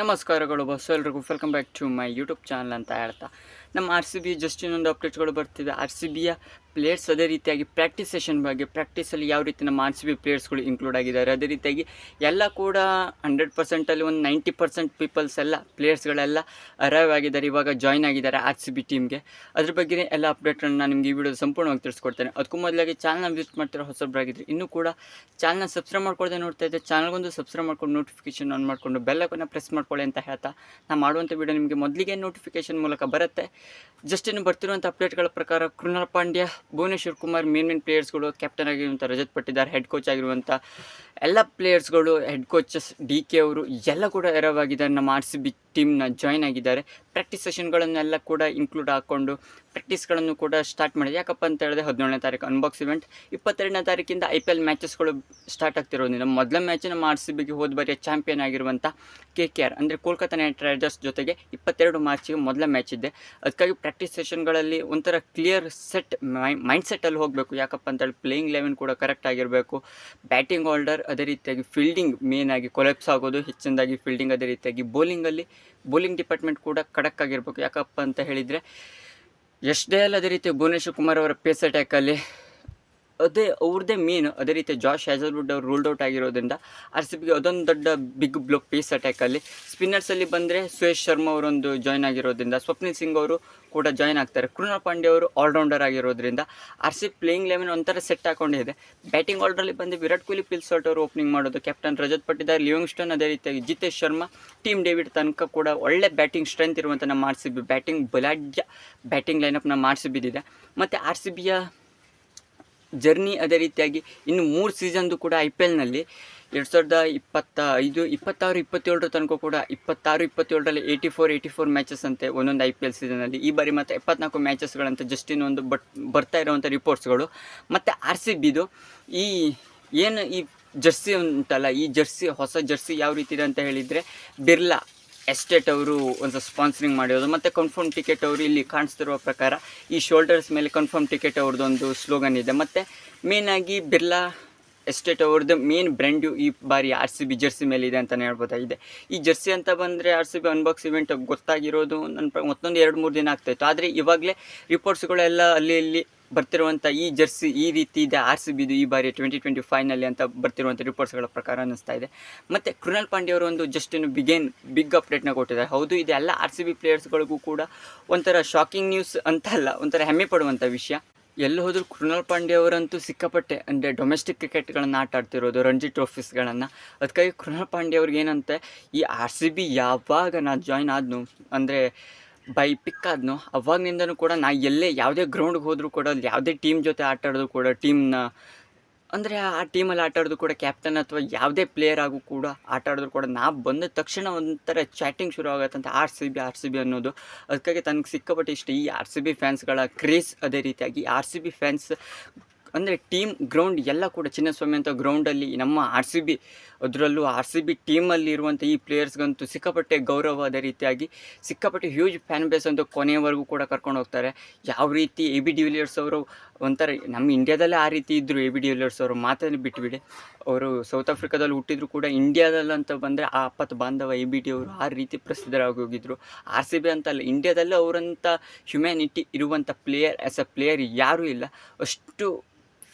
ನಮಸ್ಕಾರಗಳು ಬಸ್ಸು ಎಲ್ರಿಗೂ. Welcome back to my YouTube channel ಅಂತ ಹೇಳ್ತಾ. ನಮ್ಮ ಆರ್ ಸಿ ಬಿ ಜಸ್ಟ್ ಇನ್ನೊಂದು ಅಪ್ಡೇಟ್ಗಳು ಬರ್ತಿದೆ ಆರ್ ಸಿ ಬಿಯ ಪ್ಲೇಯರ್ಸ್ ಅದೇ ರೀತಿಯಾಗಿ ಪ್ರಾಕ್ಟೀಸ್ ಸೆಷನ್ ಬಗ್ಗೆ ಪ್ರಾಕ್ಟೀಸಲ್ಲಿ ಯಾವ ರೀತಿಯ ನಮ್ಮ ಸಿ ಬಿ ಪ್ಲೇಯರ್ಸ್ಗಳು ಇನ್ಕ್ಲೂಡ್ ಆಗಿದ್ದಾರೆ, ಅದೇ ರೀತಿಯಾಗಿ ಎಲ್ಲ ಕೂಡ ಹಂಡ್ರೆಡ್ ಪರ್ಸೆಂಟಲ್ಲಿ ಒಂದು ನೈಂಟಿ ಪರ್ಸೆಂಟ್ ಪೀಪಲ್ಸ್ ಎಲ್ಲ ಪ್ಲೇಯರ್ಸ್ಗಳೆಲ್ಲ ಅರೈವ್ ಆಗಿದ್ದಾರೆ, ಇವಾಗ ಜಾಯ್ನ್ ಆಗಿದ್ದಾರೆ ಆರ್ ಸಿ ಬಿ ಟೀಮ್ಗೆ ಅದ್ರ ಬಗ್ಗೆ ಎಲ್ಲ ಅಪ್ಡೇಟ್ಗಳನ್ನ ನಾನು ನಿಮಗೆ ಈ ವಿಡಿಯೋ ಸಂಪೂರ್ಣವಾಗಿ ತಿಳಿಸ್ಕೊಡ್ತೇನೆ. ಅದಕ್ಕೂ ಮೊದಲಾಗಿ ಚಾನಲ್ನ ವಿಸಿಟ್ ಮಾಡ್ತಿರೋ ಹೊಸಬ್ರಾಗಿದ್ರು ಇನ್ನೂ ಕೂಡ ಚಾನಲ್ನ ಸಬ್ಸ್ಕ್ರೈಬ್ ಮಾಡ್ಕೊಳ್ದೆ ನೋಡ್ತಾ ಇದ್ದೆ ಚಾನಲ್ಗೊಂದು ಸಬ್ಸ್ಕ್ರೈಬ್ ಮಾಡ್ಕೊಂಡು ನೋಟಿಫಿಕೇಶನ್ ಆನ್ ಮಾಡಿಕೊಂಡು ಬೆಲ್ಲಕ್ಕನ್ನು ಪ್ರೆಸ್ ಮಾಡ್ಕೊಳ್ಳಿ ಅಂತ ಹೇಳ್ತಾ ನಾನು ಮಾಡುವಂಥ ವಿಡಿಯೋ ನಿಮಗೆ ಮೊದಲಿಗೆ ನೋಟಿಫಿಕೇಶನ್ ಮೂಲಕ ಬರುತ್ತೆ. ಜಸ್ಟ್ ಇನ್ನು ಬರ್ತಿರುವಂಥ ಅಪ್ಡೇಟ್ಗಳ ಪ್ರಕಾರ ಕೃಣಾಲ್ ಪಾಂಡ್ಯ ಭುವನೇಶ್ವರ್ ಕುಮಾರ್ ಮೇನ್ ಮೇನ್ ಪ್ಲೇಯರ್ಸ್ಗಳು ಕ್ಯಾಪ್ಟನ್ ಆಗಿರುವಂಥ ರಜತ್ ಪಟ್ಟಿದಾರ್ ಹೆಡ್ ಕೋಚ್ ಆಗಿರುವಂಥ ಎಲ್ಲ ಪ್ಲೇಯರ್ಸ್ಗಳು ಹೆಡ್ ಕೋಚಸ್ ಡಿ ಕೆ ಅವರು ಎಲ್ಲ ಕೂಡ ಎರವಾಗಿದ್ದಾರೆ ನಮ್ಮ ಆರ್ ಬಿ ಟೀಮ್ನ ಜಾಯ್ನ್ ಆಗಿದ್ದಾರೆ. ಪ್ರಾಕ್ಟೀಸ್ ಸೆಷನ್ಗಳನ್ನೆಲ್ಲ ಕೂಡ ಇನ್ಕ್ಲೂಡ್ ಹಾಕ್ಕೊಂಡು ಪ್ರಾಕ್ಟೀಸ್ಗಳನ್ನು ಕೂಡ ಸ್ಟಾರ್ಟ್ ಮಾಡಿದೆ ಯಾಕಪ್ಪ ಅಂತ ಹೇಳಿದ್ರೆ ಹದಿನೇಳನೇ ತಾರೀಕು ಅನ್ಬಾಕ್ಸ್ ಇವೆಂಟ್ ಇಪ್ಪತ್ತೆರಡನೇ ತಾರೀಕಿಂದ ಐ ಪಿ ಎಲ್ ಮ್ಯಾಚಸ್ಗಳು ಸ್ಟಾರ್ಟ್ ಆಗ್ತಿರೋದ್ರಿಂದ ಮೊದಲ ಮ್ಯಾಚ್ ಆರ್ ಸಿ ಬಿಗೆ ಹೋದ ಬಾರಿಯ ಚಾಂಪಿಯನ್ ಆಗಿರುವಂಥ ಕೆ ಕೆ ಆರ್ ಅಂದರೆ ಕೋಲ್ಕತ್ತಾ ನೈಟ್ ರೈಡರ್ಸ್ ಜೊತೆಗೆ ಇಪ್ಪತ್ತೆರಡು ಮಾರ್ಚಿಗೆ ಮೊದಲ ಮ್ಯಾಚ್ ಇದೆ. ಅದಕ್ಕಾಗಿ ಪ್ರಾಕ್ಟೀಸ್ ಸೆಷನ್ಗಳಲ್ಲಿ ಒಂಥರ ಕ್ಲಿಯರ್ ಸೆಟ್ ಮೈಂಡ್ ಸೆಟ್ಟಲ್ಲಿ ಹೋಗಬೇಕು. ಯಾಕಪ್ಪ ಅಂತೇಳಿ ಪ್ಲೇಯಿಂಗ್ ಲೆವೆನ್ ಕೂಡ ಕರೆಕ್ಟ್ ಆಗಿರಬೇಕು. ಬ್ಯಾಟಿಂಗ್ ಆಲ್ಡರ್ ಅದೇ ರೀತಿಯಾಗಿ ಫೀಲ್ಡಿಂಗ್ ಮೇನ್ ಆಗಿ ಕೊಲೆಪ್ಸ್ ಆಗೋದು, ಹೆಚ್ಚಿನದಾಗಿ ಫೀಲ್ಡಿಂಗ್ ಅದೇ ರೀತಿಯಾಗಿ ಬೌಲಿಂಗಲ್ಲಿ ಬೌಲಿಂಗ್ ಡಿಪಾರ್ಟ್ಮೆಂಟ್ ಕೂಡ ಖಡಕ್ ಆಗಿರಬೇಕು ಯಾಕಪ್ಪ ಅಂತ ಹೇಳಿದರೆ ಎಷ್ಟೇ ಅಲ್ಲದ ರೀತಿ ಭುವನೇಶ್ವರ್ ಕುಮಾರ್ ಅವರ ಪೇಸ್ ಅಟ್ಯಾಕಲ್ಲಿ ಅದೇ ಅವ್ರದ್ದೇ ಮೇನ್ ಅದೇ ರೀತಿ ಜಾಶ್ ಹ್ಯಾಸಲ್ವುಡ್ ಅವ್ರು ರೂಲ್ಡ್ ಔಟ್ ಆಗಿರೋದ್ರಿಂದ ಆರ್ ಸಿ ಬಿಗೆ ಅದೊಂದು ದೊಡ್ಡ ಬಿಗ್ ಬ್ಲೋ ಪೇಸ್ ಅಟ್ಯಾಕಲ್ಲಿ ಸ್ಪಿನ್ನರ್ಸಲ್ಲಿ ಬಂದರೆ ಸುರೇಶ್ ಶರ್ಮಾ ಅವರೊಂದು ಜಾಯ್ನ್ ಆಗಿರೋದ್ರಿಂದ, ಸ್ವಪ್ನಿಲ್ ಸಿಂಗ್ ಅವರು ಕೂಡ ಜಾಯ್ನ್ ಆಗ್ತಾರೆ. ಕೃಣಾಲ್ ಪಾಂಡ್ಯ ಅವರು ಆಲ್ರೌಂಡರ್ ಆಗಿರೋದ್ರಿಂದ ಆರ್ ಸಿ ಪ್ಲೇಯಿಂಗ್ ಲೆವೆನ್ ಒಂಥರ ಸೆಟ್ ಹಾಕೊಂಡಿದೆ. ಬ್ಯಾಟಿಂಗ್ ಆರ್ಡ್ರಲ್ಲಿ ಬಂದು ವಿರಾಟ್ ಕೊಹ್ಲಿ ಪಿಲ್ಸೋಟ್ ಅವರು ಓಪನಿಂಗ್ ಮಾಡೋದು ಕ್ಯಾಪ್ಟನ್ ರಜತ್ ಪಟ್ಟಿದಾರ್ ಲಿವಿಂಗ್ಸ್ಟನ್ ಅದೇ ರೀತಿಯಾಗಿ ಜಿತೇಶ್ ಶರ್ಮಾ ಟೀಮ್ ಡೇವಿಡ್ ತನಕ ಕೂಡ ಒಳ್ಳೆ ಬ್ಯಾಟಿಂಗ್ ಸ್ಟ್ರೆಂತ್ ಇರುವಂಥ ನಮ್ಮ ಆರ್ ಸಿ ಬ್ಯಾಟಿಂಗ್ ಬಲಾಢ್ಯ ಬ್ಯಾಟಿಂಗ್ ಲೈನಪ್ ನಮ್ಮ ಆರ್ ಸಿ ಬಿದಿದೆ ಮತ್ತು ಆರ್ ಸಿ ಬಿಯ ಜರ್ನಿ ಅದೇ ರೀತಿಯಾಗಿ ಇನ್ನು ಮೂರು ಸೀಸನ್ದು ಕೂಡ ಐ ಪಿ ಎಲ್ನಲ್ಲಿ ಎರಡು ಸಾವಿರದ ಇಪ್ಪತ್ತ ಐದು, ಇಪ್ಪತ್ತಾರು, ಇಪ್ಪತ್ತೇಳರ ತನಕ ಕೂಡ ಇಪ್ಪತ್ತಾರು, ಇಪ್ಪತ್ತೇಳರಲ್ಲಿ eighty four eighty four matches ಅಂತೆ ಒಂದೊಂದು ಐ ಪಿ ಎಲ್ ಸೀಸನಲ್ಲಿ ಈ ಬಾರಿ ಮತ್ತು ಎಪ್ಪತ್ನಾಲ್ಕು ಮ್ಯಾಚಸ್ಗಳಂತೆ ಜಸ್ಟ್ ಇನ್ನೊಂದು ಬಟ್, ಬರ್ತಾ ಇರುವಂಥ ರಿಪೋರ್ಟ್ಸ್ಗಳು ಮತ್ತು ಆರ್ ಸಿ ಬಿದು ಈ ಏನು ಈ ಜರ್ಸಿ ಉಂಟಲ್ಲ, ಈ ಜರ್ಸಿ ಹೊಸ ಜರ್ಸಿ ಯಾವ ರೀತಿ ಇದೆ ಅಂತ ಹೇಳಿದರೆ ಬಿರ್ಲಾ. ಎಸ್ಟೇಟ್ ಅವರು ಒಂದು ಸ್ಪಾನ್ಸರಿಂಗ್ ಮಾಡಿರೋದು, ಮತ್ತು ಕನ್ಫರ್ಮ್ ಟಿಕೆಟ್ ಅವರು ಇಲ್ಲಿ ಕಾಣಿಸ್ತಿರುವ ಪ್ರಕಾರ ಈ ಶೋಲ್ಡರ್ಸ್ ಮೇಲೆ ಕನ್ಫರ್ಮ್ ಟಿಕೆಟ್ ಅವ್ರದ್ದೊಂದು ಸ್ಲೋಗನ್ ಇದೆ. ಮತ್ತು ಮೇಯ್ನಾಗಿ ಬಿರ್ಲಾ ಎಸ್ಟೇಟ್ ಅವ್ರದ್ದು ಮೇನ್ ಬ್ರ್ಯಾಂಡು ಈ ಬಾರಿ ಆರ್ ಸಿ ಬಿ ಜರ್ಸಿ ಮೇಲೆ ಇದೆ ಅಂತಲೇ ಹೇಳ್ಬೋದಾಗಿದೆ. ಈ ಜರ್ಸಿ ಅಂತ ಬಂದರೆ R C B unbox event ಗೊತ್ತಾಗಿರೋದು ನನ್ನ ಮತ್ತೊಂದು ಎರಡು ಮೂರು ದಿನ ಆಗ್ತಾಯಿತ್ತು ಆದರೆ ಇವಾಗಲೇ ರಿಪೋರ್ಟ್ಸ್ಗಳೆಲ್ಲ ಅಲ್ಲಿ ಇಲ್ಲಿ ಬರ್ತಿರುವಂಥ ಈ ಜರ್ಸಿ ಈ ರೀತಿ ಇದೆ ಆರ್ ಸಿ ಬಿದು ಈ ಬಾರಿ ಟ್ವೆಂಟಿ ಟ್ವೆಂಟಿ ಫೈನಲ್ಲಿ ಅಂತ ಬರ್ತಿರುವಂಥ ರಿಪೋರ್ಟ್ಸ್ಗಳ ಪ್ರಕಾರ ಅನ್ನಿಸ್ತಾ ಇದೆ. ಮತ್ತು ಕೃಣಾಲ್ ಪಾಂಡೆ ಅವರು ಒಂದು ಜಸ್ಟ್ ಇನ್ನು ಬಿಗೇನ್ ಬಿಗ್ ಅಪ್ಡೇಟ್ನ ಕೊಟ್ಟಿದ್ದಾರೆ. ಹೌದು ಇದೆಲ್ಲ ಆರ್ ಸಿ ಬಿ ಪ್ಲೇಯರ್ಸ್ಗಳಿಗೂ ಕೂಡ ಒಂಥರ ಶಾಕಿಂಗ್ ನ್ಯೂಸ್ ಅಂತಲ್ಲ, ಒಂಥರ ಹೆಮ್ಮೆ ಪಡುವಂಥ ವಿಷಯ. ಎಲ್ಲಿ ಹೋದರೂ ಕೃಣಾಲ್ ಪಾಂಡ್ಯ ಅವರಂತೂ ಸಿಕ್ಕಾಪಟ್ಟೆ, ಅಂದರೆ ಡೊಮೆಸ್ಟಿಕ್ ಕ್ರಿಕೆಟ್ಗಳನ್ನು ಆಟ ಆಡ್ತಿರೋದು ರಂಜಿ ಟ್ರೋಫೀಸ್ಗಳನ್ನು ಅದಕ್ಕಾಗಿ ಕೃಣಾಲ್ ಪಾಂಡೆ ಅವ್ರಿಗೆ ಏನಂತೆ ಈ ಆರ್ ಸಿ ಬಿ ಯಾವಾಗ ನಾನು ಜಾಯ್ನ್ ಆದ್ನು, ಅಂದರೆ ಬೈ ಪಿಕ್ ಆದ್ನೋ ಅವಾಗಿನಿಂದನೂ ಕೂಡ ನಾ ಎಲ್ಲೇ ಯಾವುದೇ ಗ್ರೌಂಡ್ಗೆ ಹೋದರೂ ಕೂಡ, ಅಲ್ಲಿ ಯಾವುದೇ ಟೀಮ್ ಜೊತೆ ಆಟ ಆಡೋದು ಕೂಡ ಟೀಮ್ನ ಅಂದರೆ ಆ ಟೀಮಲ್ಲಿ ಆಟ ಆಡೋದು ಕೂಡ ಕ್ಯಾಪ್ಟನ್ ಅಥವಾ ಯಾವುದೇ ಪ್ಲೇಯರ್ ಆಗು ಕೂಡ ಆಟ ಕೂಡ, ನಾ ಬಂದ ತಕ್ಷಣ ಒಂಥರ ಚಾಟಿಂಗ್ ಶುರು ಆಗುತ್ತಂತ R C B R C B ಅನ್ನೋದು. ಅದಕ್ಕಾಗಿ ತನಗೆ ಸಿಕ್ಕಾಪಟ್ಟೆ ಇಷ್ಟ ಈ ಆರ್ ಸಿ ಬಿ ಫ್ಯಾನ್ಸ್ಗಳ ಕ್ರೇಸ್ ಅದೇ ರೀತಿಯಾಗಿ. ಆರ್ ಸಿ ಬಿ ಫ್ಯಾನ್ಸ್ ಅಂದರೆ ಟೀಮ್ ಗ್ರೌಂಡ್ ಎಲ್ಲ ಕೂಡ ಚಿನ್ನಸ್ವಾಮಿ ಅಂತ ಗ್ರೌಂಡಲ್ಲಿ ನಮ್ಮ ಆರ್ ಸಿ ಬಿ ಅದರಲ್ಲೂ ಆರ್ ಸಿ ಬಿ ಟೀಮಲ್ಲಿ ಇರುವಂಥ ಈ ಪ್ಲೇಯರ್ಸ್ಗಂತೂ ಸಿಕ್ಕಾಪಟ್ಟೆ ಗೌರವ ಅದೇ ರೀತಿಯಾಗಿ, ಸಿಕ್ಕಾಪಟ್ಟೆ ಹ್ಯೂಜ್ ಫ್ಯಾನ್ ಬೇಸ್ ಅಂತ ಕೊನೆಯವರೆಗೂ ಕೂಡ ಕರ್ಕೊಂಡು ಹೋಗ್ತಾರೆ. ಯಾವ ರೀತಿ ಎ ಬಿ ಡಿವಿಲಿಯರ್ಸ್ ಅವರು ಒಂಥರ, ನಮ್ಮ ಇಂಡ್ಯಾದಲ್ಲೇ ಆ ರೀತಿ ಇದ್ದರು ಎ ಬಿ ಡಿವಿಲಿಯರ್ಸ್ ಅವರು, ಮಾತನ್ನು ಬಿಟ್ಟುಬಿಡಿ ಅವರು ಸೌತ್ ಆಫ್ರಿಕಾದಲ್ಲಿ ಹುಟ್ಟಿದ್ರು ಕೂಡ ಇಂಡ್ಯಾದಲ್ಲಂತ ಬಂದರೆ ಆ ಅಪ್ಪತ್ ಬಾಂಧವ ಎ ಬಿ ಡಿ ಅವರು ಆ ರೀತಿ ಪ್ರಸಿದ್ಧರಾಗಿ ಹೋಗಿದ್ರು. ಆರ್ ಸಿ ಬಿ ಅಂತಲ್ಲ ಇಂಡ್ಯಾದಲ್ಲೇ ಅವರಂಥ ಹ್ಯುಮ್ಯಾನಿಟಿ ಇರುವಂಥ ಪ್ಲೇಯರ್ ಆ್ಯಸ್ ಅ ಪ್ಲೇಯರ್ ಯಾರೂ ಇಲ್ಲ. ಅಷ್ಟು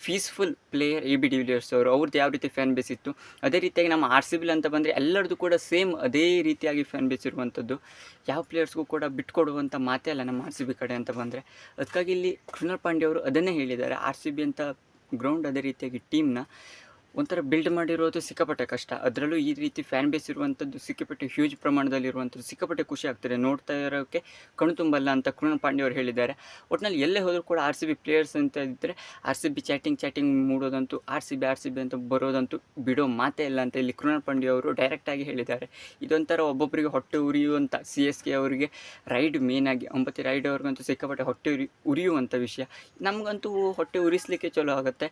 peaceful player A B de Villiers ಅವರು. ಅವ್ರದ್ದು ಯಾವ ರೀತಿ ಫ್ಯಾನ್ ಬೇಸ್ ಇತ್ತು? ಅದೇ ರೀತಿಯಾಗಿ ನಮ್ಮ ಆರ್ ಸಿ ಬಿಲ್ ಅಂತ ಬಂದರೆ ಎಲ್ಲರದ್ದು ಕೂಡ ಸೇಮ್ ಅದೇ ರೀತಿಯಾಗಿ ಫ್ಯಾನ್ ಬೇಸ್ ಇರುವಂಥದ್ದು. ಯಾವ ಪ್ಲೇಯರ್ಸ್ಗೂ ಕೂಡ ಬಿಟ್ಕೊಡುವಂಥ ಮಾತೇ ಅಲ್ಲ ನಮ್ಮ ಆರ್ ಸಿ ಬಿ ಕಡೆ ಅಂತ ಬಂದರೆ. ಅದಕ್ಕಾಗಿ ಇಲ್ಲಿ ಕೃಣಾಲ್ ಪಾಂಡ್ಯ ಅವರು ಅದನ್ನೇ ಹೇಳಿದ್ದಾರೆ. ಆರ್ ಸಿ ಬಿ ಅಂತ ಗ್ರೌಂಡ್ ಅದೇ ರೀತಿಯಾಗಿ ಟೀಮ್ನ ಒಂಥರ ಬಿಲ್ಡ್ ಮಾಡಿರೋದು ಸಿಕ್ಕಾಪಟ್ಟೆ ಕಷ್ಟ. ಅದರಲ್ಲೂ ಈ ರೀತಿ ಫ್ಯಾನ್ ಬೇಸ್ ಇರುವಂಥದ್ದು ಸಿಕ್ಕಾಪಟ್ಟೆ ಹ್ಯೂಜ್ ಪ್ರಮಾಣದಲ್ಲಿ ಇರುವಂಥದ್ದು ಸಿಕ್ಕಾಪಟ್ಟೆ ಖುಷಿ ಆಗ್ತದೆ. ನೋಡ್ತಾ ಇರೋಕ್ಕೆ ಕಣ್ಣು ತುಂಬಲ್ಲ ಅಂತ ಕೃಣ ಪಾಂಡೆ ಅವರು ಹೇಳಿದ್ದಾರೆ. ಒಟ್ಟಿನಲ್ಲಿ ಎಲ್ಲೇ ಹೋದರೂ ಕೂಡ ಆರ್ ಸಿ ಬಿ ಪ್ಲೇಯರ್ಸ್ ಅಂತ ಇದ್ದರೆ R C B chatting chatting ಮೂಡೋದಂತೂ R C B R C B ಅಂತ ಬರೋದಂತೂ ಬಿಡೋ ಮಾತೇ ಇಲ್ಲ ಅಂತ ಇಲ್ಲಿ ಕೃಣ ಪಾಂಡೆ ಅವರು ಡೈರೆಕ್ಟಾಗಿ ಹೇಳಿದ್ದಾರೆ. ಇದೊಂಥರ ಒಬ್ಬೊಬ್ಬರಿಗೆ ಹೊಟ್ಟೆ ಉರಿಯುವಂಥ ಸಿ ಎಸ್ ಕೆ ಅವರಿಗೆ ರೈಡ್ ಮೇನಾಗಿ ಒಂಬತ್ತು ರೈಡ್ ಅವ್ರಿಗಂತೂ ಸಿಕ್ಕಾಪಟ್ಟೆ ಹೊಟ್ಟೆ ಉರಿ, ಉರಿಯುವಂಥ ವಿಷಯ. ನಮಗಂತೂ ಹೊಟ್ಟೆ ಉರಿಸಲಿಕ್ಕೆ ಚಲೋ ಆಗುತ್ತೆ.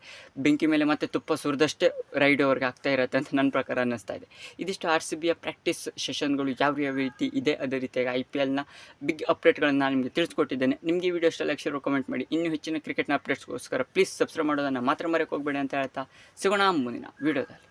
ಬೆಂಕಿ ಮೇಲೆ ಮತ್ತೆ ತುಪ್ಪ ಸುರಿದಷ್ಟೇ ರೈಡ್ ಅವ್ರಿಗೆ ಆಗ್ತಾ ಇರುತ್ತೆ ಅಂತ ನನ್ನ ಪ್ರಕಾರ ಅನ್ನಿಸ್ತಾ ಇದೆ. ಇದಿಷ್ಟು ಆರ್ ಸಿ ಬಿಯ ಪ್ರಾಕ್ಟೀಸ್ ಸೆಷನ್ಗಳು ಯಾವ ಯಾವ ರೀತಿ ಇದೆ ಅದೇ ರೀತಿಯಾಗಿ ಐ ಪಿ ಎಲ್ನ ಬಿಗ್ ಅಪ್ಡೇಟ್ಗಳನ್ನು ನಾನು ನಿಮಗೆ ತಿಳಿಸ್ಕೊಟ್ಟಿದ್ದೇನೆ. ನಿಮಗೆ ಈ ವಿಡಿಯೋ ಇಷ್ಟ ಲೈಕ್ ಶೇರ್ ಕಮೆಂಟ್ ಮಾಡಿ. ಇನ್ನೂ ಹೆಚ್ಚಿನ ಕ್ರಿಕೆಟ್ನ ಅಪ್ಡೇಟ್ಸ್ಗೋಸ್ಕರ ಪ್ಲೀಸ್ ಸಬ್ಸ್ಕ್ರೈಬ್ ಮಾಡೋದನ್ನು ಮಾತ್ರ ಮರೆಯೋಕೆ ಹೋಗಬೇಡಿ ಅಂತ ಹೇಳ್ತಾ ಸಿಗೋಣ ಮುಂದಿನ ವಿಡಿಯೋದಲ್ಲಿ